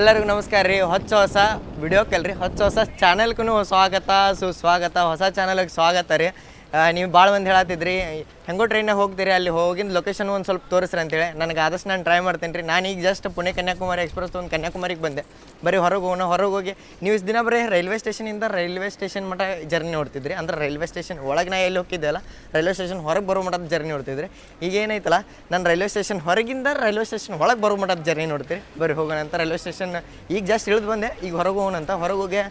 ಎಲ್ಲರಿಗೂ ನಮಸ್ಕಾರ ರೀ. ಹೊಚ್ಚ ಹೊಸ ವಿಡಿಯೋಕ್ಕಲ್ರಿ ಹೊಚ್ಚ ಹೊಸ ಚಾನಲ್ಗೂ ಸ್ವಾಗತ, ಸುಸ್ವಾಗತ, ಹೊಸ ಚಾನಲ್ಗೆ ಸ್ವಾಗತ ರೀ. ನೀವು ಭಾಳ ಮಂದಿ ಹೇಳತ್ತಿದ್ರಿ ಹೆಂಗೋ ಟ್ರೈನಾಗ ಹೋಗ್ತೀರಿ, ಅಲ್ಲಿ ಹೋಗಿನ ಲೊಕೇಶನ್ ಒಂದು ಸ್ವಲ್ಪ ತೋರಿಸ್ರಿ ಅಂತೇಳಿ. ನನಗೆ ಆದಷ್ಟು ನಾನು ಟ್ರೈ ಮಾಡ್ತೀನಿ ರೀ ನಾನು ಈಗ ಜಸ್ಟ್ ಪುಣೆ ಕನ್ಯಾಕುಮಾರಿ ಎಕ್ಸ್ಪ್ರೆಸ್ ಒಂದು ಕನ್ಯಾಕುಮಾರಿಗೆ ಬಂದೆ. ಬರೀ ಹೊರಗೆ ಹೋಗೋಣ, ಹೊರಗೆ ಹೋಗಿ. ನೀವು ಇಷ್ಟು ದಿನ ಬರೀ ರೈಲ್ವೆ ಸ್ಟೇಷನಿಂದ ರೈಲ್ವೆ ಸ್ಟೇಷನ್ ಮಟ್ಟ ಜರ್ನಿ ನೋಡ್ತಿದ್ರಿ. ಅಂದ್ರೆ ರೈಲ್ವೆ ಸ್ಟೇಷನ್ ಒಳಗೆ ನಾ ಎಲ್ಲಿ ಹೋಗಿದ್ದೆ ಅಲ್ಲ, ರೈಲ್ವೆ ಸ್ಟೇಷನ್ ಹೊರಗೆ ಬರೋ ಮಟ್ಟದ ಜರ್ನಿ ನೋಡ್ತಿದ್ರಿ. ಈಗ ಏನೈತಲ್ಲ, ನಾನು ರೈಲ್ವೆ ಸ್ಟೇಷನ್ ಹೊರಗಿಂದ ರೈಲ್ವೆ ಸ್ಟೇಷನ್ ಒಳಗೆ ಬರೋ ಮಟ್ಟದ ಜರ್ನಿ ನೋಡ್ತೀರಿ. ಬರೀ ಹೋಗೋಣ ಅಂತ ರೈಲ್ವೆ ಸ್ಟೇಷನ್ ಈಗ ಜಸ್ಟ್ ಇಳಿದು ಬಂದೆ. ಈಗ ಹೊರಗೆ ಹೋಗೋಣ ಅಂತ. ಹೊರಗೆ ಹೋಗಿ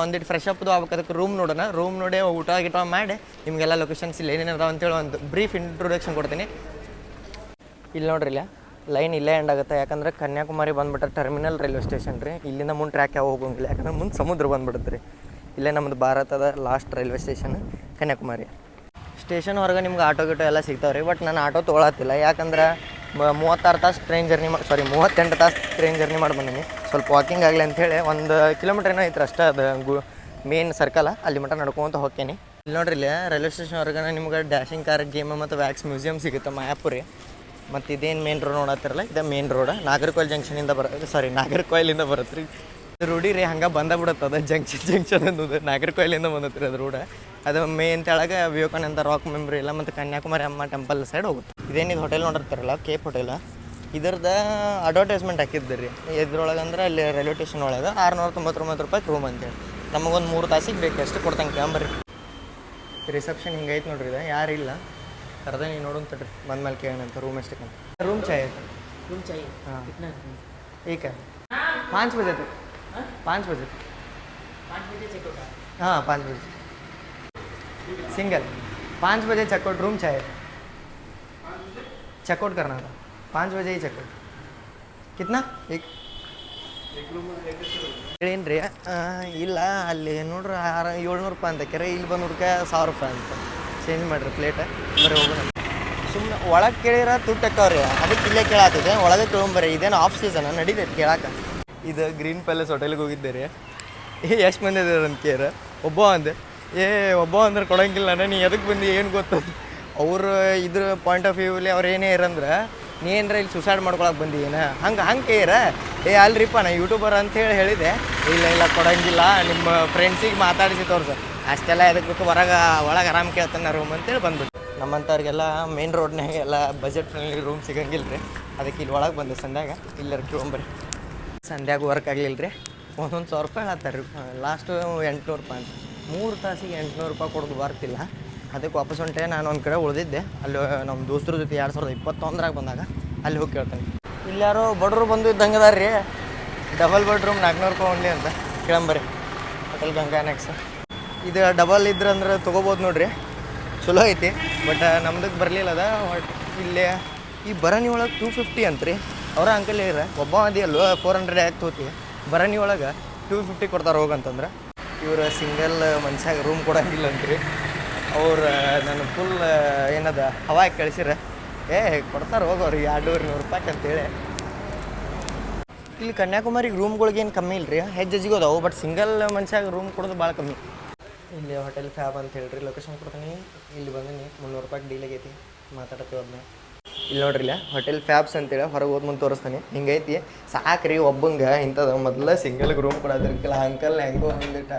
ಒಂದಿಟ್ಟು ಫ್ರೆಶ್ ಅಪ್ದು ಅದಕ್ಕೆ ರೂಮ್ ನೋಡೋಣ. ರೂಮ್ ನೋಡಿ ಊಟ ಗಿಟ ಮಾಡಿ ನಿಮಗೆಲ್ಲ ಲೊಕೇಶನ್ಸ್ ಇಲ್ಲಿ ಏನೇನು ಅದಾವ ಅಂತೇಳಿ ಒಂದು ಬ್ರೀಫ್ ಇಂಟ್ರೊಡಕ್ಷನ್ ಕೊಡ್ತೀನಿ. ಇಲ್ಲಿ ನೋಡ್ರಿ ಇಲ್ಲ ಲೈನ್ ಇಲ್ಲೇ ಎಂಡ್ ಆಗುತ್ತೆ. ಯಾಕಂದ್ರೆ ಕನ್ಯಾಕುಮಾರಿ ಬಂದ್ಬಿಟ್ರೆ ಟರ್ಮಿನಲ್ ರೈಲ್ವೆ ಸ್ಟೇಷನ್ ರೀ. ಇಲ್ಲಿಂದ ಮುಂದೆ ಟ್ರ್ಯಾಕ್ ಯಾವ ಹೋಗೋಂಗಿಲ್ಲ. ಯಾಕಂದ್ರೆ ಮುಂದೆ ಸಮುದ್ರ ಬಂದ್ಬಿಡುತ್ತೆ ರೀ. ಇಲ್ಲೇ ನಮ್ಮದು ಭಾರತದ last railway station Kanyakumari. Station ಹೊರಗೆ ನಿಮ್ಗೆ ಆಟೋ ಗಿಟೋ ಎಲ್ಲ ಸಿಗ್ತಾವೆ ರೀ. ಬಟ್ ನಾನು ಆಟೋ ತೊಗೊಳತ್ತಿಲ್ಲ. ಯಾಕಂದ್ರೆ ಮೂವತ್ತಾರು ತಾಸು ಟ್ರೈನ್ ಜರ್ನಿ ಮಾಡಿ ಸಾರಿ ಮೂವತ್ತೆಂಟು ತಾಸು ಟ್ರೈನ್ ಜರ್ನಿ ಮಾಡಿ ಬಂದೀನಿ ಸ್ವಲ್ಪ ವಾಕಿಂಗ್ ಆಗಲಿ ಅಂಥೇಳಿ ಒಂದು ಕಿಲೋಮೀಟ್ರ್ ಏನೋ ಐತ್ರಿ ಅಷ್ಟೇ, ಅದು ಗು ಮೇನ್ ಸರ್ಕಲ್ ಅಲ್ಲಿ ಮಟ್ಟ ನಡ್ಕೊತ ಹೋಗ್ತೀನಿ ಇಲ್ಲಿ ನೋಡ್ರಿ ಇಲ್ಲಿ ರೈಲ್ವೆ ಸ್ಟೇಷನ್ ಹೊರಗಡೆ ನಿಮ್ಗೆ ಡ್ಯಾಶಿಂಗ್ ಕಾರ್ ಗೇಮ್ ಮತ್ತು ವ್ಯಾಕ್ಸ್ ಮ್ಯೂಸಿಯಂ ಸಿಗುತ್ತೆ ಮಾಯಾಪುರಿ. ಮತ್ತು ಇದೇನು ಮೇನ್ ರೋಡ್ ನೋಡತ್ತಿರಲ್ಲ, ಇದು ಮೇನ್ ರೋಡ್ ನಾಗರಕೋಯಿಲ್ ಜಂಕ್ಷನಿಂದ ಬರ ಸಾರಿ ನಾಗರಕೋಯಿಲಿಂದ ಬರುತ್ತೆ ರೀ ರೂಢಿ ರೀ, ಹಂಗೆ ಬಂದ ಬಿಡುತ್ತೆ ಅದು ಜಂಕ್ಷನ್ ಜಂಕ್ಷನ್ ಅನ್ನೋದು. ನಾಗರಕೋಯಿಲಿಂದ ಬಂದತ್ರಿ ಅದು ರೋಡ ಅದು ಮೇನ್ ತೆಳಗೆ ವಿವೇಕಾನಂದ ರಾಕ್ ಮೆಮ್ರಿ ಇಲ್ಲ, ಮತ್ತು ಕನ್ಯಾಕುಮಾರಿ ಅಮ್ಮ ಟೆಂಪಲ್ ಸೈಡ್ ಹೋಗುತ್ತೆ. ಇದೇನಿದು ಹೋಟೆಲ್ ನೋಡಿರ್ತಾರಲ್ಲ ಕೇಪ್ ಹೋಟೆಲ್ ಇದ್ರದ್ದು ಅಡ್ವರ್ಟೈಸ್ಮೆಂಟ್ ಹಾಕಿದ್ದು ರೀ ಇದ್ರೊಳಗೆ ಅಂದ್ರೆ ಅಲ್ಲಿ ರೈಲ್ವೆ ಸ್ಟೇಷನ್ ಒಳಗೆ ಆರುನೂರ ತೊಂಬತ್ತೊಂಬತ್ತು ರೂಪಾಯಿ ರೂಮ್ ಅಂತೇಳಿ ನಮಗೊಂದು ಮೂರು ತಾಸಿಗೆ ಬೇಕು ಅಷ್ಟು ಕೊಡ್ತಂಗೆ ಕ್ಯಾಂಬರಿ ರಿಸೆಪ್ಷನ್ ಹಿಂಗೈತೆ ನೋಡ್ರಿ ಇದು ಯಾರಿಲ್ಲ ಕರೆದ ನೀವು ನೋಡೋಣ ತಡ್ರಿ ಬಂದ್ಮೇಲೆ ಕೇಳೋಣಂತ ರೂಮ್ ಎಷ್ಟಕ್ಕೆ ರೂಮ್ ಚಾಯ್ ಐತೆ रूम चाहिए हाँ। कितना ठीक है पाँच बजे तक पाँच बजे तक पाँच बजे चेक होगा हाँ पाँच बजे सिंगल पाँच बजे चेकआउट रूम चाहिए चेकआउट करना था पाँच बजे ही चेकआउट कितना एक ಏನ್ರಿ ಇಲ್ಲ ಅಲ್ಲಿ ನೋಡ್ರಿ ಆರು ಏಳ್ನೂರು ರೂಪಾಯಿ ಅಂತ ಕೆರೆ ಇಲ್ಲಿ ಬಂದು ಹುಡ್ಕ ಸಾವಿರ ರೂಪಾಯಿ ಅಂತ ಚೇಂಜ್ ಮಾಡಿರಿ ಪ್ಲೇಟ್ ಬರೀ ಹೋಗೋಣ ಸುಮ್ಮನೆ ಒಳಗೆ ಕೇಳಿರ ತುಟ್ಟು ಅಕ್ಕವ್ರಿ ಅದಕ್ಕೆ ಇಲ್ಲೇ ಕೇಳಾತಿದೆ ಒಳಗೆ ತೊಗೊಂಬರ್ರಿ ಇದೇನು ಆಫ್ ಸೀಸನ್ ನಡೀತೈತೆ ಕೇಳಾಕ ಇದು ಗ್ರೀನ್ ಪ್ಯಾಲೇಸ್ ಹೋಟೆಲ್ಗೆ ಹೋಗಿದ್ದೆ ರೀ ಏ ಎಷ್ಟು ಮಂದಿ ಇದಾರೆ ಅಂತ ಕೇರ ಒಬ್ಬ ಅಂದೆ ಏ ಒಬ್ಬ ಅಂದ್ರೆ ಕೊಡಂಗಿಲ್ಲ ನಾನು ನೀ ಎದಕ್ಕೆ ಬಂದು ಏನು ಗೊತ್ತು ಅವ್ರು ಇದ್ರ ಪಾಯಿಂಟ್ ಆಫ್ ವ್ಯೂಲಿ ಅವ್ರು ಏನೇ ಇರಂದ್ರೆ ನೀ ಏನರ ಇಲ್ಲಿ ಸುಸೈಡ್ ಮಾಡ್ಕೊಳಕ್ಕೆ ಬಂದಿದ್ದೀನ ಹಂಗೆ ಹಂಗೆ ಕೇರ ಏ, ಅಲ್ರಿಪ್ಪ, ನಾ ಯೂಟ್ಯೂಬರ್ ಅಂತ ಹೇಳಿ ಹೇಳಿದೆ. ಇಲ್ಲ ಇಲ್ಲ, ಕೊಡಂಗಿಲ್ಲ. ನಿಮ್ಮ ಫ್ರೆಂಡ್ಸಿಗೆ ಮಾತಾಡಿಸಿ ತೋರ್ಸ. ಅಷ್ಟೆಲ್ಲ ಎದಕ್ಕೆ ಬೇಕು? ಹೊರಗೆ, ಒಳಗೆ ಆರಾಮ್ ಕೇಳ್ತಾನೆ ರೂಮ್ ಅಂತೇಳಿ ಬಂದ್ಬಿಟ್ಟು ನಮ್ಮಂಥವ್ರಿಗೆಲ್ಲ ಮೇನ್ ರೋಡ್ನಾಗ ಎಲ್ಲ ಬಜೆಟ್ ಫ್ರೆಂಡ್ಲಿ ರೂಮ್ ಸಿಗಂಗಿಲ್ಲ ರೀ ಅದಕ್ಕೆ ಇಲ್ಲಿ ಒಳಗೆ ಬಂದೆ ಸಂಧ್ಯಾಗ. ಇಲ್ಲರ ಕೇಳ್ಬರ್ರಿ ಸಂಧ್ಯಾಗ ವರ್ಕ್ ಆಗಲಿಲ್ಲ ರೀ ಒಂದೊಂದು ಸಾವಿರ ರೂಪಾಯಿ ಹೇಳ್ತಾರೆ ರೀ ಲಾಸ್ಟು ಎಂಟುನೂರು ರೂಪಾಯಿ ಅಂತ. ಮೂರು ತಾಸಿಗೆ ಎಂಟುನೂರು ರೂಪಾಯಿ ಕೊಡೋದು ಬರ್ತಿಲ್ಲ. ಅದಕ್ಕೆ ವಾಪಸ್ ಹೊಂಟೆ ನಾನು ಒಂದು ಕಡೆ ಉಳಿದಿದ್ದೆ. ಅಲ್ಲಿ ನಮ್ಮ ದೋಸ್ತರ ಜೊತೆ ಎರಡು ಸಾವಿರದ ಇಪ್ಪತ್ತೊಂದರಾಗ ಬಂದಾಗ ಅಲ್ಲಿ ಹೋಗಿ ಕೇಳ್ತೇನೆ. ಇಲ್ಲಾರೋ ಯಾರೋ ಬಡವರು ಬಂದು ಇದ್ದಂಗೆ ಅದಾರ ರೀ. ಡಬಲ್ ಬೆಡ್ರೂಮ್ ನಾಲ್ಕುನೂರು ರೂಪಾಯಿ only ಅಂತ. ಕೇಳಂಬರಿ ಹೋಟೆಲ್ ಗಂಗಾ ನೆಕ್ಸ್ ಇದು ಡಬಲ್ ಇದ್ರೆ ಅಂದ್ರೆ ತೊಗೋಬೋದು ನೋಡ್ರಿ. ಚಲೋ ಐತಿ, ಬಟ್ ನಮ್ದಕ್ಕೆ ಬರಲಿಲ್ಲ ಅದ. ಇಲ್ಲೇ, ಈ ಬರಣಿ ಒಳಗೆ ಟೂ ಫಿಫ್ಟಿ ಅಂತ್ರಿ. ಅವ್ರ ಅಂಕಲ್ ಇರ ಒಬ್ಬ ಅದಿ ಅಲ್ವ ಫೋರ್ ಹಂಡ್ರೆಡ್ ಆಯ್ತು ತೋತಿ ಬರಣಿ ಒಳಗೆ ಟೂ ಫಿಫ್ಟಿ ಕೊಡ್ತಾರೆ ಹೋಗಂತಂದ್ರೆ ಇವ್ರು ಸಿಂಗಲ್ ಮನುಷ್ಯಾಗ ರೂಮ್ ಕೊಡಂಗಿಲ್ಲ ಅಂತ್ರಿ. ಅವ್ರು ನನ್ನ ಫುಲ್ ಏನದ ಹವಾ ಕಳಿಸಿರ. ಏ ಕೊಡ್ತಾರೆ ಹೋಗೋರು ಎರಡೂವರೆ ನೂರು ರೂಪಾಯಿ ಅಂತೇಳಿ. ಇಲ್ಲಿ ಕನ್ಯಾಕುಮಾರಿಗೆ ರೂಮ್ಗಳಿಗೆ ಏನು ಕಮ್ಮಿ ಇಲ್ಲ ರೀ ಹೆಜ್ಜೆಜಿಗೂ ಅದಾವು ಬಟ್ ಸಿಂಗಲ್ ಮನುಷ್ಯಾಗ ರೂಮ್ ಕೊಡೋದು ಭಾಳ ಕಮ್ಮಿ. ಇಲ್ಲಿ ಹೋಟೆಲ್ ಫ್ಯಾಬ್ ಅಂತ ಹೇಳ್ರಿ ಲೊಕೇಶನ್ ಕೊಡ್ತೀನಿ. ಇಲ್ಲಿ ಬಂದೀನಿ ಮುನ್ನೂರು ರೂಪಾಯಿ ಡೀಲ್ ಆಗೈತಿ ಮಾತಾಡತ್ತೆ ಅದನ್ನ ಇಲ್ಲಿ ನೋಡ್ರಿ ಇಲ್ಲ ಹೋಟೆಲ್ ಫ್ಯಾಬ್ಸ್ ಅಂತೇಳಿ ಹೊರಗೆ ಹೋದ್ ಮುಂದೆ ತೋರಿಸ್ತಾನೆ. ಹಿಂಗೈತಿ ಸಾಕ್ರಿ ಒಬ್ಬಂಗೆ ಇಂಥದ್ದು ಮೊದಲ ಸಿಂಗಲ್ಗೆ ರೂಮ್ ಕೊಡೋದಿರ್ಕಿಲ್ಲ ಅಂಕಲ್ ಹೆಂಗೋ ಒಂದಿಟ್ಟ.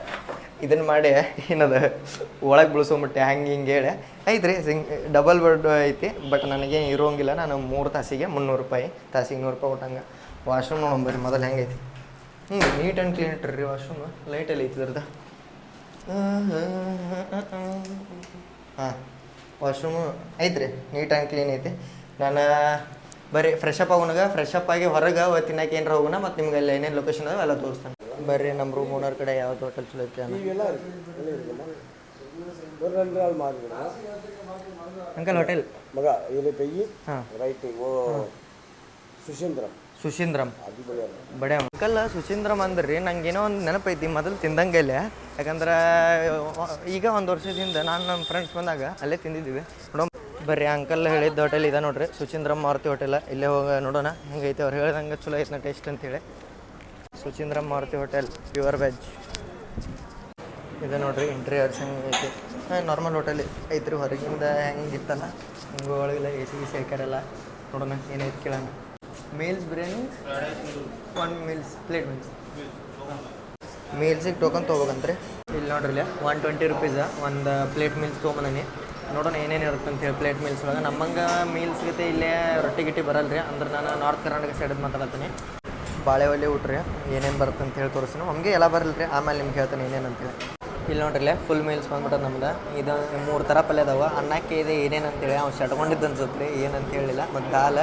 ಇದನ್ನ ಮಾಡಿ ಏನದ, ಒಳಗೆ ಬಿಳಿಸೋಮಟ್ಟೆ ಹಂಗೆ ಹಿಂಗೆ ಹೇಳಿ. ಐತ್ರಿ, ಸಿಂಗ್ ಡಬಲ್ ಬೆಡ್ ಐತಿ ಬಟ್ ನನಗೇನು ಇರೋಂಗಿಲ್ಲ. ನಾನು ಮೂರು ತಾಸಿಗೆ ಮುನ್ನೂರು ರೂಪಾಯಿ, ತಾಸಿಗೆ ನೂರು ರೂಪಾಯಿ ಕೊಟ್ಟಂಗೆ. ವಾಶ್ರೂಮ್ ನೋಡಂಬರಿ ಮೊದಲು ಹೆಂಗೈತಿ ಹ್ಞೂ ನೀಟ್ ಆ್ಯಂಡ್ ಕ್ಲೀನ್ ಇಟ್ಟಿರಿ ವಾಶ್ರೂಮ್ ಲೈಟಲ್ಲಿ ಐತಿ ಇದ್ರದ್ದು? ಹಾಂ ವಾಶ್ರೂಮು ಐತ್ರಿ ನೀಟ್ ಆ್ಯಂಡ್ ಕ್ಲೀನ್ ಐತಿ. ನಾನು ಬರೀ ಫ್ರೆಶ್ ಅಪ್ ಫ್ರೆಶ್ ಅಪ್ ಆಗಿ ಹೊರಗೆ ತಿನ್ನಕ್ಕೆ ಏನಾರ ಹೋಗೋಣ ಮತ್ತು ನಿಮ್ಗೆ ಅಲ್ಲಿ ಏನೇನು ಲೊಕೇಶನ್ ಅದಾವೆ ಎಲ್ಲ ತೋರಿಸ್ತಾನೆ. ಬರ್ರಿ ನಮ್ಮ ರೂಮ್ ಓನರ್ ಕಡೆ ಯಾವ್ದು ಹೋಟೆಲ್ ಚಲೋ ಐತೆ ಅಂಕಲ್ ಹೋಟೆಲ್ ಮಗ ಇಲ್ಲಿ ಹಾಂ. ರೈಟ್ ಓ ಸುಶೀಂದ್ರ. ಸುಶೀಂದ್ರಂ. ಬಡೇ ಅಂಕಲ್ ಸುಶೀಂದ್ರಂ ಅಂದ್ರಿ ನಂಗೆ ಏನೋ ಒಂದು ನೆನಪೈತಿ ಮೊದಲು ತಿಂದಂಗೆ ಇಲ್ಲ. ಯಾಕಂದ್ರೆ ಈಗ ಒಂದು ವರ್ಷದಿಂದ ನಾನು ನಮ್ಮ ಫ್ರೆಂಡ್ಸ್ ಬಂದಾಗ ಅಲ್ಲೇ ತಿಂದಿದ್ದೀವಿ. ನೋಡೋ ಬರ್ರಿ ಅಂಕಲ್ ಹೇಳಿದ್ದ ಹೋಟೆಲ್ ಇದೆ ನೋಡ್ರಿ ಸುಚೀಂದ್ರಂ ಮಾರುತಿ ಹೋಟೆಲ್ ಇಲ್ಲೇ ಹೋಗಿ ನೋಡೋಣ ಹೆಂಗೈತೆ ಅವ್ರು ಹೇಳ್ದಂಗೆ ಚಲೋ ಐತೆ ಟೇಸ್ಟ್ ಅಂತೇಳಿ Suchindram Maruti hotel, pure veg. ಇದೆ ನೋಡ್ರಿ ಇಂಟೀರಿಯರ್ಸ್ ಹೆಂಗೆ ಐತಿ. ನಾರ್ಮಲ್ ಹೋಟೆಲ್ ಐತ್ರಿ, ಹೊರಗಿಂದ ಹೆಂಗೆ ಇತ್ತಲ್ಲ, ಹಿಂಗೆ ಒಳಗಿಲ್ಲ ಎ ಸಿ ಸಿ ಹಾಕ್ಯಾರಲ್ಲ. ನೋಡೋಣ ಏನೈತಿ ಕೇಳೋಣ. Meals biryani? One meals plate meals ಮೀಲ್ಸಿಗೆ token ತೊಗೋಬೇಕಂತ್ರಿ. ಇಲ್ಲಿ ನೋಡ್ರಿ ಇಲ್ಲಿ ಒನ್ ಟ್ವೆಂಟಿ ರುಪೀಸ ಒಂದು ಪ್ಲೇಟ್ ಮೀಲ್ಸ್ ತೊಗೊಂಬಂದಿ ನೋಡೋಣ ಏನೇನು ಇರುತ್ತೆ ಅಂತ ಹೇಳಿ ಪ್ಲೇಟ್ ಮೀಲ್ಸ್ ಒಳಗೆ. ನಮ್ಮಂಗೆ ಮೀಲ್ಸ್ ಗತೆ ಇಲ್ಲೇ ರೊಟ್ಟಿ ಗಿಟ್ಟಿ ಬರಲ್ಲ ರೀ ಅಂದ್ರೆ ನಾನು ನಾರ್ತ್ ಕರ್ನಾಟಕ ಸೈಡದ್ದು ಮಾತಾಡತ್ತೀನಿ ಬಾಳೆ ಒಲೆ ಊಟ್ರಿ ರೀ ಏನೇನು ಬರುತ್ತೆ ಅಂತ ಹೇಳಿ ತೋರಿಸ್ತೀನಿ. ನಮಗೆ ಎಲ್ಲ ಬರಲ್ರಿ ರೀ ಆಮೇಲೆ ನಿಮ್ಗೆ ಹೇಳ್ತೀನಿ ಏನೇನು ಅಂತೇಳಿ ಇಲ್ಲಿ ನೋಡ್ರಿಲ್ಲೇ ಫುಲ್ ಮೀಲ್ಸ್ ಬಂದ್ಬಿಟ್ಟು ನಮ್ದು. ಇದು ಮೂರು ಥರ ಪಲ್ಯ ಅದಾವ. ಅನ್ನಕ್ಕೆ ಇದೆ ಏನೇನು ಅಂತೇಳಿ ಅವ್ನು ಶಟ್ಕೊಂಡಿದ್ದು ಅನ್ಸುತ್ತೆ ರೀ ಏನಂತ ಹೇಳಿಲ್ಲ. ಮತ್ತು ದಾಲ್,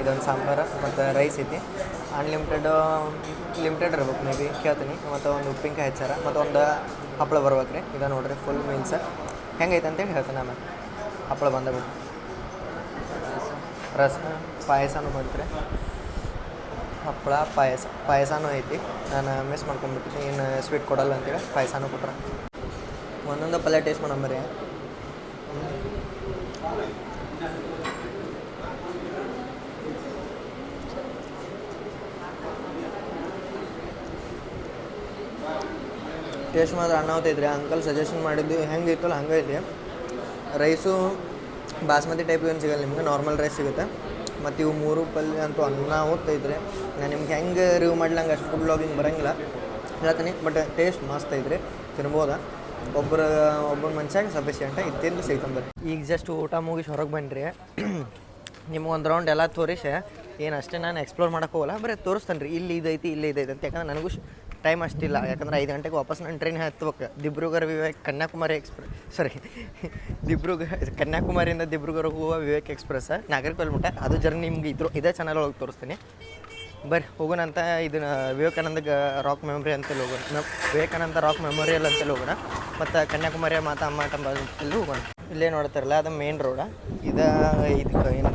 ಇದೊಂದು ಸಾಂಬಾರು, ಮತ್ತು ರೈಸ್ ಐತಿ. ಅನ್ಲಿಮಿಟೆಡ್ ಲಿಮಿಟೆಡ್ ಇರ್ಬೇಕು ಮೇ ಬಿ ಕೇಳ್ತೀನಿ. ಮತ್ತು ಒಂದು ಉಪ್ಪಿನಕಾಯಿ ಹೆಚ್ಚಾರ. ಮತ್ತು ಒಂದು ಹಪ್ಪಳ ಬರ್ಬೇಕು ರೀ ಇದು ನೋಡ್ರಿ ಫುಲ್ ಮೀಲ್ಸ್ ಹೆಂಗೈತೆ ಅಂತೇಳಿ ಹೇಳ್ತೀನಿ ಆಮೇಲೆ. ಹಪ್ಪಳ ಬಂದ ರಸ, ಪಾಯಸನೂ ಬಂತ್ರಿ. ಹಪ್ಪಳ ಪಾಯಸ, ಪಾಯಸನೂ ಐತಿ. ನಾನು ಮಿಸ್ ಮಾಡ್ಕೊಂಡ್ಬಿಟ್ಟಿನಿ ಏನು ಸ್ವೀಟ್ ಕೊಡಲ್ಲ ಅಂತೇಳಿ ಪಾಯಸನೂ ಕೊಟ್ರೆ. ಒಂದೊಂದು ಪಲ್ಯ ಟೇಸ್ಟ್ ಮಾಡಂಬರಿ ಟೇಸ್ಟ್ ಮಾತ್ರ ಅಣ್ಣ ಹೋಗ್ತೈತ್ರಿ ಅಂಕಲ್ ಸಜೆಷನ್ ಮಾಡಿದ್ದು ಹೆಂಗೆ ಇತ್ತಲ್ಲ ಹಂಗೆ ಐತಿ ರೈಸು ಬಾಸ್ಮತಿ ಟೈಪ್ ಏನು ಸಿಗಲ್ಲ ನಿಮ್ಗೆ ನಾರ್ಮಲ್ ರೈಸ್ ಸಿಗುತ್ತೆ. ಮತ್ತು ಇವು ಮೂರು ಪಲ್ಯ ಅಂತೂ ಅನ್ನ ಓದ್ತೈತ್ರಿ ನಾನು ನಿಮ್ಗೆ ಹೆಂಗೆ ರಿವ್ಯೂ ಮಾಡ್ಲಂಗೆ ಅಷ್ಟು ಫುಡ್ ಬ್ಲಾಗಿಂಗ್ ಬರೋಂಗಿಲ್ಲ. ಹೇಳ್ತೀನಿ ಬಟ್ ಟೇಸ್ಟ್ ಮಸ್ತ್ ಐತ್ರಿ, ತಿನ್ಬೋದ. ಒಬ್ಬರು ಒಬ್ಬರು ಮನುಷ್ಯಾಗ ಸಫಿಷಿಯಂಟ ಇತ್ತಿದ್ದು ಸಿಗ್ತಂಬರಿ ಈಗ ಜಸ್ಟ್ ಊಟ ಮುಗಿಸಿ ಹೊರಗೆ ಬನ್ನಿರಿ ನಿಮ್ಗೊಂದು ರೌಂಡ್ ಎಲ್ಲ ತೋರಿಸಿ. ಏನು ಅಷ್ಟೇ ನಾನು ಎಕ್ಸ್ಪ್ಲೋರ್ ಮಾಡೋಕೆ ಹೋಗಲ್ಲ, ಬರೀ ತೋರಿಸ್ತಾನೆ ರೀ ಇಲ್ಲಿ ಇದೈತಿ, ಇಲ್ಲಿ ಇದೈತೆ ಅಂತ. ಯಾಕಂದ್ರೆ ನನಗೂ ಟೈಮ್ ಅಷ್ಟಿಲ್ಲ. ಯಾಕಂದ್ರೆ ಐದು ಗಂಟೆಗೆ ವಾಪಸ್ ನಾನು ಟ್ರೈನ್ ಹತ್ಬೇಕು. ದಿಬ್ರುಗರ್ ವಿವೇಕ್ ಕನ್ಯಾಕುಮಾರಿ ಎಕ್ಸ್ಪ್ರೆಸ್ ಸಾರಿ ದಿಬ್ರುಗ ಕನ್ಯಾಕುಮಾರಿಯಿಂದ ದಿಬ್ರುಗರ್ಗೆ ಹೋಗುವ ವಿವೇಕ್ ಎಕ್ಸ್ಪ್ರೆಸ್ ನಾಗರಿಕ ಅದು ಜರ್ನಿ ನಿಮ್ಗೆ ಇದ್ರು ಇದೇ ಚಾನಲ್ ಒಳಗೆ ತೋರಿಸ್ತೀನಿ. ಬರ್ರಿ, ಹೋಗೋಣ ಅಂತ ಇದನ್ನ ವಿವೇಕಾನಂದ ರಾಕ್ ಮೆಮೊರಿ ಅಂತೇಳಿ ಹೋಗೋಣ. ವಿವೇಕಾನಂದ ರಾಕ್ ಮೆಮೊರಿಯಲ್ ಅಂತೇಳಿ ಹೋಗೋಣ. ಮತ್ತು ಕನ್ಯಾಕುಮಾರಿಯ ಮಾತಾ ಅಮ್ಮ ಟೆಂಪಲ್ ಅಂತೇಳಿ ಹೋಗೋಣ. ಇಲ್ಲೇ ನೋಡ್ತಾರಲ್ಲ, ಅದು ಮೇನ್ ರೋಡ ಇದು, ಇದಕ್ಕೆ ಏನು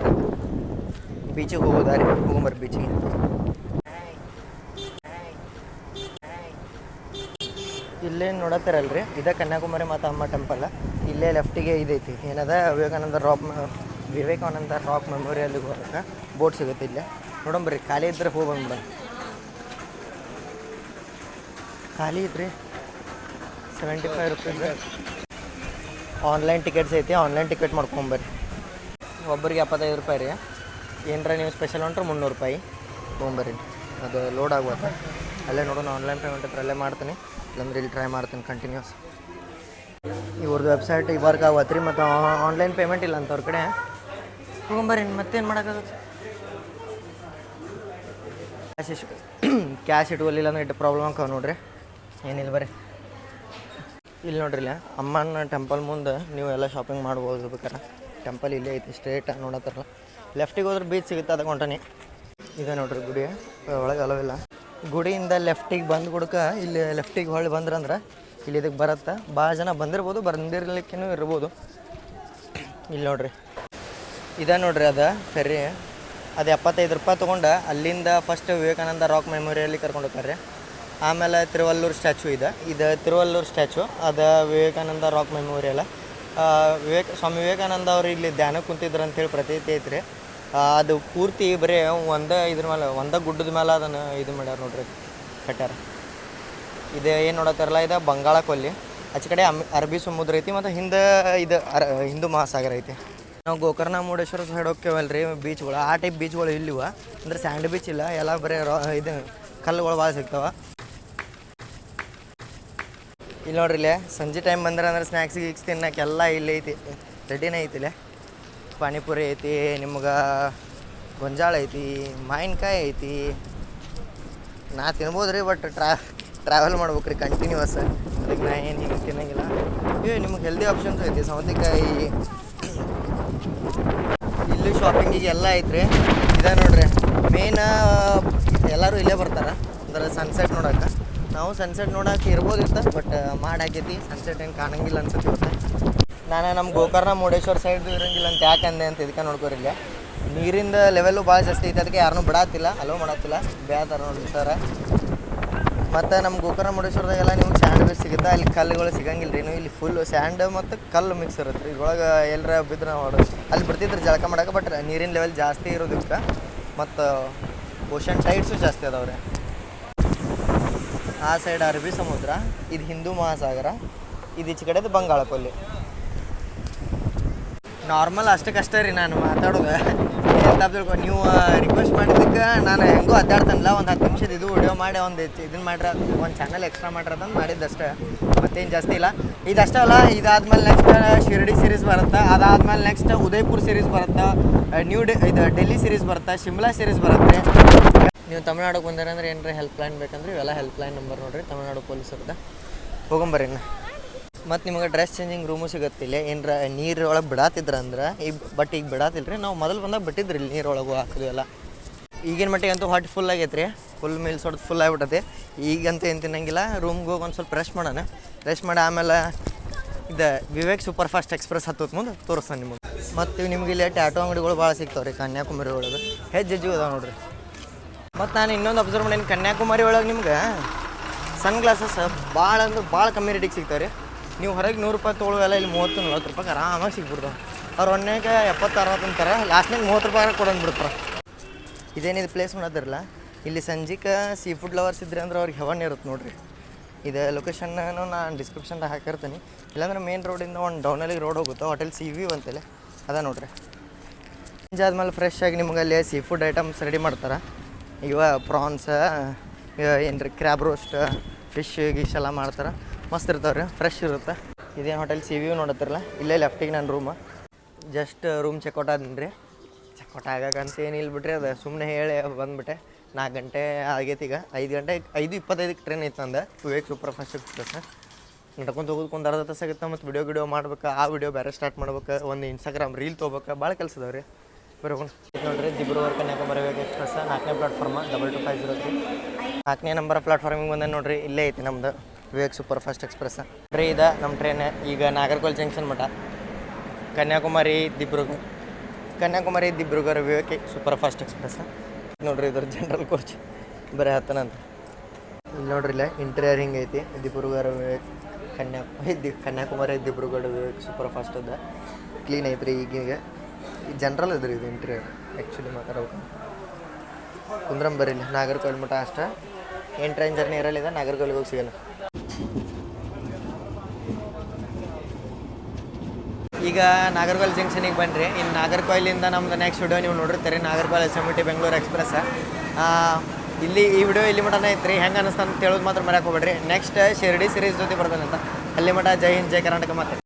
ಬೀಚಿಗೆ ಹೋಗೋದಾರಿ ಹೋಗೊಂಬರ್ರಿ ಬೀಚಿಗೆ ಇಲ್ಲೇ ರೀ ಇದು ಕನ್ಯಾಕುಮಾರಿ ಮಾತಾ, ಅಮ್ಮ ಟೆಂಪಲ್ ಇಲ್ಲೇ ಲೆಫ್ಟಿಗೆ ಇದೈತಿ ಏನದ? ವಿವೇಕಾನಂದ ರಾಕ್ ವಿವೇಕಾನಂದ ರಾಕ್ ಮೆಮೋರಿಯಲ್ಗೆ ಹೋಗಕ್ಕೆ ಬೋಟ್ ಸಿಗುತ್ತೆ ಇಲ್ಲೇ. ನೋಡಂಬರ್ರಿ ಖಾಲಿ ಇದ್ರೆ ಹೋಗಿ ಖಾಲಿ ಇದ್ರಿ? Seventy five rupees online tickets ಐತಿ ಆನ್ಲೈನ್ ಟಿಕೆಟ್ ಮಾಡ್ಕೊಂಬರ್ರಿ ಒಬ್ಬರಿಗೆ ಎಪ್ಪತ್ತೈದು ರೂಪಾಯಿ ರೀ. ಏನರ ನೀವು ಸ್ಪೆಷಲ್ ಹೊಂಟ್ರೆ ಮುನ್ನೂರು ರೂಪಾಯಿ ತೊಗೊಂಬರ್ರಿ ಅದು ಲೋಡ್ ಆಗುವಂತ ಅಲ್ಲೇ ನೋಡೋಣ ಆನ್ಲೈನ್ ಪೇಮೆಂಟ್ ಹತ್ರ ಅಲ್ಲೇ ಮಾಡ್ತೀನಿ. ಇಲ್ಲಾಂದ್ರೆ ಇಲ್ಲಿ ಟ್ರೈ ಮಾಡ್ತೀನಿ ಕಂಟಿನ್ಯೂಸ್ ಇವ್ರದ್ದು ವೆಬ್ಸೈಟ್ ವರ್ಕ್ ಆಗತ್ತೆ ರೀ ಮತ್ತು ಆನ್ಲೈನ್ ಪೇಮೆಂಟ್ ಇಲ್ಲ ಅಂತ ಅವ್ರ ಕಡೆ ತೊಗೊಂಬರ್ರಿ ಮತ್ತೇನು ಮಾಡೋಕ್ಕಾಗುತ್ತೆ? ಕ್ಯಾಶ್ ಇಶ್ ಕ್ಯಾಶ್ ಇಟ್ಕೊಲಿಲ್ಲ ಅಂದ್ರೆ ಇಟ್ಟು ಪ್ರಾಬ್ಲಮ್ ಆಕಾವ ನೋಡ್ರಿ. ಏನಿಲ್ಲ ಬರ್ರಿ. ಇಲ್ಲಿ ನೋಡ್ರಿ ಇಲ್ಲ, ಅಮ್ಮನ ಟೆಂಪಲ್ ಮುಂದೆ ನೀವು ಎಲ್ಲ ಶಾಪಿಂಗ್ ಮಾಡ್ಬೋದು ಬೇಕಾರೆ ಟೆಂಪಲ್ ಇಲ್ಲೇ ಐತಿ ಸ್ಟ್ರೇಟ್ ನೋಡತ್ತಾರಲ್ಲ. ಲೆಫ್ಟಿಗೆ ಹೋದ್ರೆ ಬೀಚ್ ಸಿಗುತ್ತೆ ಅದಕ್ಕೆ ಹೊಂಟಾನೆ ಇದೆ ನೋಡ್ರಿ ಗುಡಿ ಒಳಗೆ ಅಲವಿಲ್ಲ ಗುಡಿಯಿಂದ ಲೆಫ್ಟಿಗೆ ಬಂದು ಗುಡ್ಕ, ಇಲ್ಲಿ ಲೆಫ್ಟಿಗೆ ಹೊಳ್ಳಿ ಬಂದ್ರಂದ್ರೆ ಇಲ್ಲಿ ಇದಕ್ಕೆ ಬರತ್ತೆ. ಭಾಳ ಜನ ಬಂದಿರ್ಬೋದು ಬಂದಿರ್ಲಿಕ್ಕೂ ಇರ್ಬೋದು. ಇಲ್ಲಿ ನೋಡ್ರಿ. ಇದೆ ನೋಡ್ರಿ ಅದು ಫೆರ್ರಿ ಅದು ಎಪ್ಪತ್ತೈದು ರೂಪಾಯಿ ತೊಗೊಂಡು ಅಲ್ಲಿಂದ ಫಸ್ಟ್ ವಿವೇಕಾನಂದ ರಾಕ್ ಮೆಮೋರಿಯಲ್ಲಿ ಕರ್ಕೊಂಡು ಹೋಗ್ತಾರೆ. ಆಮೇಲೆ ತಿರುವಲ್ಲೂರು ಸ್ಟ್ಯಾಚು ಇದೆ. ಇದು ತಿರುವಲ್ಲೂರು ಸ್ಟ್ಯಾಚು ಅದು ವಿವೇಕಾನಂದ ರಾಕ್ ಮೆಮೋರಿಯಲ್ ವಿವೇಕ, ಸ್ವಾಮಿ ವಿವೇಕಾನಂದ ಅವರು ಇಲ್ಲಿ ಧ್ಯಾನ ಕುಂತಿದ್ರು ಅಂತೇಳಿ ಪ್ರತೀತಿ ಐತ್ರಿ. ಅದು ಪೂರ್ತಿ ಬರೀ ಒಂದೇ ಇದ್ರ ಮೇಲೆ ಒಂದೇ ಗುಡ್ಡದ ಮೇಲೆ ಅದನ್ನು ಇದು ಮಾಡ್ಯಾರ ನೋಡ್ರಿ ಕಟ್ಟ್ಯಾರ ಇದು ಏನು ನೋಡತ್ತಾರಲ್ಲ ಇದು ಬಂಗಾಳ ಕೊಲ್ಲಿ. ಆಚೆ ಕಡೆ ಅಮ್, ಅರಬ್ಬಿ ಸಮುದ್ರ ಐತಿ, ಮತ್ತು ಹಿಂದೆ ಇದು ಅರ, ಹಿಂದೂ ಮಹಾಸಾಗರ ಐತಿ. ನಾವು ಗೋಕರ್ಣ ಮುರುಡೇಶ್ವರ ಸೈಡ್ ಹೋಗ್ತೇವಲ್ಲ ರೀ ಬೀಚ್ಗಳು ಆ ಟೈಪ್ ಬೀಚ್ಗಳು ಇಲ್ಲಿವ. ಅಂದ್ರೆ ಸ್ಯಾಂಡ್ ಬೀಚ್ ಇಲ್ಲ, ಎಲ್ಲ ಬರೀ ರಾ ಇದು ಕಲ್ಲುಗಳು ಭಾಳ ಸಿಗ್ತಾವ. ಇಲ್ಲಿ ನೋಡ್ರಿ ಇಲ್ಲೇ, ಸಂಜೆ ಟೈಮ್ ಬಂದ್ರೆ ಅಂದ್ರೆ ಸ್ನ್ಯಾಕ್ಸ್ ಗೀಕ್ಸ್ ತಿನ್ನಕ್ಕೆ ಎಲ್ಲ ಇಲ್ಲಿ ಐತಿ. ರೆಡಿನೇ ಐತಿ ಇಲ್ಲೇ. ಪಾನಿಪುರಿ ಐತಿ, ನಿಮ್ಗೆ ಗೊಂಜಾಳ ಐತಿ, ಮಾವಿನಕಾಯಿ ಐತಿ. ನಾ ತಿನ್ಬೋದು ರೀ ಬಟ್ ಟ್ರಾ ಟ್ರಾವೆಲ್ ಮಾಡ್ಬೇಕು ರೀ ಕಂಟಿನ್ಯೂಸ್ ಅದಕ್ಕೆ ನಾ ಏನು ಹಿಂಗೆ ತಿನ್ನಂಗಿಲ್ಲ. ಏ, ನಿಮ್ಗೆ ಹೆಲ್ದಿ ಆಪ್ಷನ್ಸ್ ಐತಿ. ಸೌತೆಕಾಯಿ ಇಲ್ಲಿ ಶಾಪಿಂಗಿಗೆ ಎಲ್ಲ ಐತ್ರಿ. ಇದ ನೋಡ್ರಿ. ಮೇನ್ ಎಲ್ಲರೂ ಇಲ್ಲೇ ಬರ್ತಾರೆ. ಅಂದ್ರೆ ಸನ್ಸೆಟ್ ನೋಡಕ್ಕೆ ನಾವು ಸನ್ಸೆಟ್ ನೋಡಕ್ಕೆ ಇರ್ಬೋದಿತ್ತು ಬಟ್ ಮಾಡಾಕೈತಿ ಸನ್ಸೆಟ್ ಏನು ಕಾಣಂಗಿಲ್ಲ ಅನ್ಸುತ್ತೆ ಇವತ್ತು ನಾನು ನಮ್ಮ ಗೋಕರ್ಣ ಮುರುಡೇಶ್ವರ ಸೈಡ್ ಇರಂಗಿಲ್ಲ ಅಂತ ಯಾಕೆ ಅಂದೆ ಅಂತ ಇದಕ್ಕೆ ನೋಡ್ಕೋರಿ ಇಲ್ಲೇ. ನೀರಿಂದ ಲೆವೆಲ್ಲು ಭಾಳ ಜಾಸ್ತಿ ಐತೆ, ಅದಕ್ಕೆ ಯಾರನ್ನೂ ಬಿಡಾತಿಲ್ಲ ಅಲೋ ಮಾಡತ್ತಿಲ್ಲ ಬೇಡ ನೋಡ್ರಿ ಸರ್. ಮತ್ತು ನಮ್ಮ ಗೋಕರ್ಣ ಮುರುಡೇಶ್ವರದಾಗೆಲ್ಲ ನಿಮ್ಗೆ ಸ್ಯಾಂಡ್ ಬೀಚ್ ಸಿಗುತ್ತೆ? ಅಲ್ಲಿ ಕಲ್ಲುಗಳು ಸಿಗಂಗಿಲ್ಲ ರೀ ನೀವು. ಇಲ್ಲಿ ಫುಲ್ ಸ್ಯಾಂಡ್ ಮತ್ತು ಕಲ್ಲು ಮಿಕ್ಸ್ ಇರುತ್ತೆ ರೀ ಇದ್ರೊಳಗೆ ಎಲ್ಲರ ಬಿದ್ರೆ ನೋಡು ಅಲ್ಲಿ ಬರ್ತಿದ್ರೆ ಜಳಕ ಮಾಡಕ್ಕೆ ಬಟ್ ನೀರಿನ ಲೆವೆಲ್ ಜಾಸ್ತಿ ಇರೋದಕ್ಕೆ ಮತ್ತು ಓಷನ್ ಟೈಡ್ಸು ಜಾಸ್ತಿ ಅದಾವ್ರಿ. ಆ ಸೈಡ್ ಅರಬ್ಬಿ ಸಮುದ್ರ, ಇದು ಹಿಂದೂ ಮಹಾಸಾಗರ, ಇದು ಈಚೆ ಕಡೆದು ಬಂಗಾಳ ಕೊಲ್ಲಿ. ನಾರ್ಮಲ್ ಅಷ್ಟಕ್ಕಷ್ಟೇ ರೀ ನಾನು ಮಾತಾಡೋದು. ತಪ್ಪು ನೀವು ರಿಕ್ವೆಸ್ಟ್ ಮಾಡಿದ್ದಕ್ಕೆ ನಾನು ಹೆಂಗೋ ಅಡ್ಡಾಡ್ತಾನಲ್ಲ ಒಂದು ಹತ್ತು ನಿಮಿಷದ ಇದು ವಿಡಿಯೋ ಮಾಡಿ ಒಂದು ಇದನ್ನ ಮಾಡ್ರ ಒಂದು ಚಾನಲ್ ಎಕ್ಸ್ಟ್ರಾ ಮಾಡಿರೋದನ್ನು ಮಾಡಿದ್ದಷ್ಟೇ. ಮತ್ತೇನು ಜಾಸ್ತಿ ಇಲ್ಲ. ಇದಷ್ಟೇ ಅಲ್ಲ ಇದಾದ್ಮೇಲೆ ನೆಕ್ಸ್ಟ್ ಶಿರಡಿ ಸೀರೀಸ್ ಬರುತ್ತೆ ಅದಾದ್ಮೇಲೆ ನೆಕ್ಸ್ಟ್ ಉದಯ್ಪುರ್ ಸೀರೀಸ್ ಬರುತ್ತೆ ನ್ಯೂ ಡೆ ಇದು ಡೆಲ್ಲಿ ಸೀರೀಸ್ ಬರುತ್ತೆ ಶಿಮ್ಲಾ ಸೀರೀಸ್ ಬರುತ್ತೆ. ನೀವು ತಮಿಳ್ನಾಡಿಗೆ ಬಂದಿರಂದ್ರೆ ಏನಾರ ಹೆಲ್ಪ್ ಲೈನ್ ಬೇಕಂದ್ರೆ ಇವೆಲ್ಲ ಹೆಲ್ಪ್ ಲೈನ್ ನಂಬರ್ ನೋಡಿರಿ ತಮಿಳ್ನಾಡು ಪೊಲೀಸರ್ದ ಹೋಗಂಬರ್ರಿ ಇನ್ನು. ಮತ್ತು ನಿಮಗೆ ಡ್ರೆಸ್ ಚೇಂಜಿಂಗ್ ರೂಮು ಸಿಗತ್ತಿಲ್ಲ ಏನರ ನೀರೊಳಗೆ ಬಿಡಾತಿದ್ರ ಅಂದ್ರೆ ಈಗ ಬಟ್ ಈಗ ಬಿಡಾತಿಲ್ಲ ರೀ ನಾವು ಮೊದಲು ಬಂದಾಗ ಬಿಟ್ಟಿದ್ರಿ ಇಲ್ಲಿ ನೀರೊಳಗೆ ಹಾಕಿದ್ವಿ ಎಲ್ಲ. ಈಗಿನ ಮಟ್ಟಿಗೆ ಅಂತೂ ಹೊಟ್ಟೆ ಫುಲ್ ಆಗೈತೆ ರೀ ಫುಲ್ ಮೀಲ್ಸ್ ಹೊಡೆದು ಫುಲ್ ಆಗಿಬಿಟ್ಟೈತಿ. ಈಗಂತೂ ಏನು ತಿನ್ನಂಗಿಲ್ಲ. ರೂಮ್ಗೆ ಹೋಗಿ ಒಂದು ಸ್ವಲ್ಪ ರೆಸ್ಟ್ ಮಾಡೋಣ. ರೆಸ್ಟ್ ಮಾಡಿ ಆಮೇಲೆ ಇದು ವಿವೇಕ್ ಸೂಪರ್ ಫಾಸ್ಟ್ ಎಕ್ಸ್ಪ್ರೆಸ್ ಹತ್ತೋತ್ ಮುಂದೆ ತೋರಿಸ್ತಾನೆ ನಿಮಗೆ. ಮತ್ತು ನಿಮ್ಗೆ ಇಲ್ಲಿ ಟ್ಯಾಟೋ ಅಂಗಡಿಗಳು ಭಾಳ ಸಿಗ್ತಾವೆ ರೀ ಕನ್ಯಾಕುಮಾರಿ ಒಳಗೆ. ಹೆಜ್ಜೆ ಹೆಜ್ಜೆ ಅದಾವೆ ನೋಡ್ರಿ. ಮತ್ತು ನಾನು ಇನ್ನೊಂದು ಅಬ್ಸರ್ವ್ ಮಾಡೀನಿ ಕನ್ಯಾಕುಮಾರಿ ಒಳಗೆ ನಿಮ್ಗೆ ಸನ್ ಗ್ಲಾಸಸ್ ಭಾಳ ಅಂದ್ರೆ ಭಾಳ ಕಮ್ಮಿ ರೇಟಿಗೆ ಸಿಗ್ತಾವೆ ರೀ ನೀವು ಹೊರಗೆ ನೂರು ರೂಪಾಯಿ ತೊಗೊಳ್ಳೋವೆಲ್ಲ ಇಲ್ಲಿ ಮೂವತ್ತು, ನಲ್ವತ್ತು ರೂಪಾಯಿ ಆರಾಮಾಗಿ ಸಿಗ್ಬಿಡ್ತಾವೆ ಅವ್ರು ಒಣ್ಣೆಗೆ ಎಪ್ಪತ್ತು ಅರವತ್ತು ಅಂತಾರೆ ಲಾಸ್ಟ್ನಾಗ ಮೂವತ್ತು ರೂಪಾಯಿ ಕೊಡೋಂಗೆ ಬಿಡ್ತಾರೆ. ಇದೇನಿದು ಪ್ಲೇಸ್ ಮಾಡೋದಿರಲ್ಲ? ಇಲ್ಲಿ ಸಂಜಿಕ ಸೀ ಫುಡ್ ಲವರ್ಸ್ ಇದ್ರೆ ಅಂದ್ರೆ ಅವ್ರಿಗೆ ಹೆವನ್ ಇರುತ್ತೆ ನೋಡಿರಿ. ಇದು ಲೊಕೇಶನ್ನು ನಾನು ಡಿಸ್ಕ್ರಿಪ್ಷನ್ದಾಗ ಹಾಕಿರ್ತೀನಿ. ಇಲ್ಲಾಂದ್ರೆ ಮೇನ್ ರೋಡಿಂದ ಒಂದು ಡೌನಲ್ಲಿ ರೋಡ್ ಹೋಗುತ್ತೆ ಹೋಟೆಲ್ ಸಿ ವಿ ಅಂತೇಳಿ ಅದ ನೋಡ್ರಿ. ಸಂಜೆ ಆದಮೇಲೆ ಫ್ರೆಶ್ ಆಗಿ ನಿಮ್ಗೆ ಅಲ್ಲಿ ಸೀ ಫುಡ್ ಐಟಮ್ಸ್ ರೆಡಿ ಮಾಡ್ತಾರೆ. ಇವ ಪ್ರಾನ್ಸ್ ಏನು ರೀ ಕ್ರ್ಯಾಬ್ ರೋಸ್ಟ್ ಫಿಶ್ ಗಿಶ್ ಎಲ್ಲ ಮಾಡ್ತಾರೆ. ಮಸ್ತ್ ಇರ್ತಾವೆ ಫ್ರೆಶ್ ಇರುತ್ತೆ. ಇದೇನು ಹೋಟೆಲ್ ಸಿ ವ್ಯೂ ನೋಡತ್ತಿರಲ್ಲ, ಇಲ್ಲೇ ಲೆಫ್ಟಿಗೆ ನನ್ನ ರೂಮ್ ಜಸ್ಟ್ ರೂಮ್ ಚೆಕ್ಔಟ್ ಆದೀನಿ ರೀ ಚೆಕ್ಔಟ್ ಆಗಕ್ಕಂತ ಏನಿಲ್ಲ ಬಿಟ್ರಿ ಅದು ಸುಮ್ಮನೆ ಹೇಳಿ ಬಂದುಬಿಟ್ಟೆ. ನಾಲ್ಕು ಗಂಟೆ ಆಗೈತಿ ಈಗ. ಐದು ಗಂಟೆ, ಐದು ಇಪ್ಪತ್ತೈದಕ್ಕೆ ಟ್ರೈನ್ ಐತೆ ನಂದು. ವಿವೇಕ್ ಸೂಪರ್ ಫಾಸ್ಟ್ ಎಕ್ಸ್ಪ್ರೆಸ್ ನಡ್ಕೊಂಡು ತೊಗೊದ್ಕೊಂಡು ಅರ್ಧ ತಾಸು ಆಗುತ್ತೆ ಮತ್ತು ವಿಡಿಯೋ ಗಿಡಿಯೋ ಮಾಡ್ಬೇಕು, ಆ ವಿಡಿಯೋ ಬೇರೆ ಸ್ಟಾರ್ಟ್ ಮಾಡ್ಬೇಕು. ಒಂದು ಇನ್ಸ್ಟಾಗ್ರಾಮ್ ರೀಲ್ ತೊಗೋಬೇಕು. ಭಾಳ ಕೆಲಸ ಅದಾವೆ ರೀ ಬರೋಣ ನೋಡ್ರಿ ದಿಬ್ರುಗರ್ ಕನ್ಯಾಕುಮಾರಿ ಎಕ್ಸ್ಪ್ರೆಸ್ ನಾಲ್ಕನೇ platform double two five zero three ನಾಲ್ಕನೇ ನಂಬರ್ ಪ್ಲಾಟ್ಫಾರ್ಮಿಗೆ ಬಂದೆ ನೋಡ್ರಿ, ಇಲ್ಲೇ ಐತಿ ನಮ್ದು. Vivek super fast express. Tray ಇದೆ ನಮ್ಮ ಟ್ರೈನ್ ಈಗ ನಾಗರ್ಕೋಲ್ ಜಂಕ್ಷನ್ ಮಠ. Kanyakumari Dibrugarh Kanyakumari Dibrugarh Vivek super fast express. ನೋಡ್ರಿ ಇದ್ರ ಜನರಲ್ ಕೋಚ್ ಬರೀ ಹತ್ತನಂತ ಇಲ್ಲಿ ನೋಡ್ರಿ ಇಲ್ಲ ಇಂಟೀರಿಯರ್ ಐತಿ, ದಿಬ್ರುಗರ್ ವಿವೇಕ್, ಕನ್ಯಾ the Kanyakumari Dibrugarh Vivek super fast ಅದ. ಕ್ಲೀನ್ ಐತ್ರಿ ಈಗೀಗ. ಜನರಲ್ ಇದ್ರಿ ಇದು ಇಂಟೀರಿಯರ್ ಆ್ಯಕ್ಚುಲಿ ಮಾತಾಡ್ಬೇಕು. ಕುಂದ್ರಂ ಬರೀ ಇಲ್ಲಿ ನಾಗರ್ಕೋಲ್ ಮಠ ಅಷ್ಟೇ. ಏನು ಟ್ರೈನ್ ಜರ್ನಿ ಇರಲಿದೆ ನಾಗರ್ಕೋಲ್ಗೆ ಹೋಗಿ ಸಿಗಲ್ಲ ಈಗ ನಾಗರ್ಕೋಲ್ ಜಂಕ್ಷನಿಗೆ ಬನ್ನಿರಿ ಇನ್ನು ನಾಗರ್ಕೋಯಿಲಿಂದ ನಮ್ದು ನೆಕ್ಸ್ಟ್ ವಿಡಿಯೋ ನೀವು ನೋಡಿರ್ತೀರಿ. ನಾಗರ್ಕೋಲ್ ಟಿ ಬೆಂಗಳೂರು ಎಕ್ಸ್ಪ್ರೆಸ್ ಇಲ್ಲಿ ಈ ವಿಡಿಯೋ ಇಲ್ಲಿ ಮಟನೇ ಐತ್ರಿ? ಹೆಂಗೆ ಅನಿಸ್ತಾ ಅಂತ ಹೇಳೋದು ಮಾತ್ರ ಮರ್ಯಾಕೆ ಹೋಗ್ಬೇಡ್ರಿ. ನೆಕ್ಸ್ಟ್ ಶಿರಡಿ ಸಿರೀಸ್ ಜೊತೆ ಬರ್ತಾನಂತ. ಅಲ್ಲಿ ಮಟ ಜೈ ಹಿಂದ್, ಜೈ ಕರ್ನಾಟಕ ಮಾತು.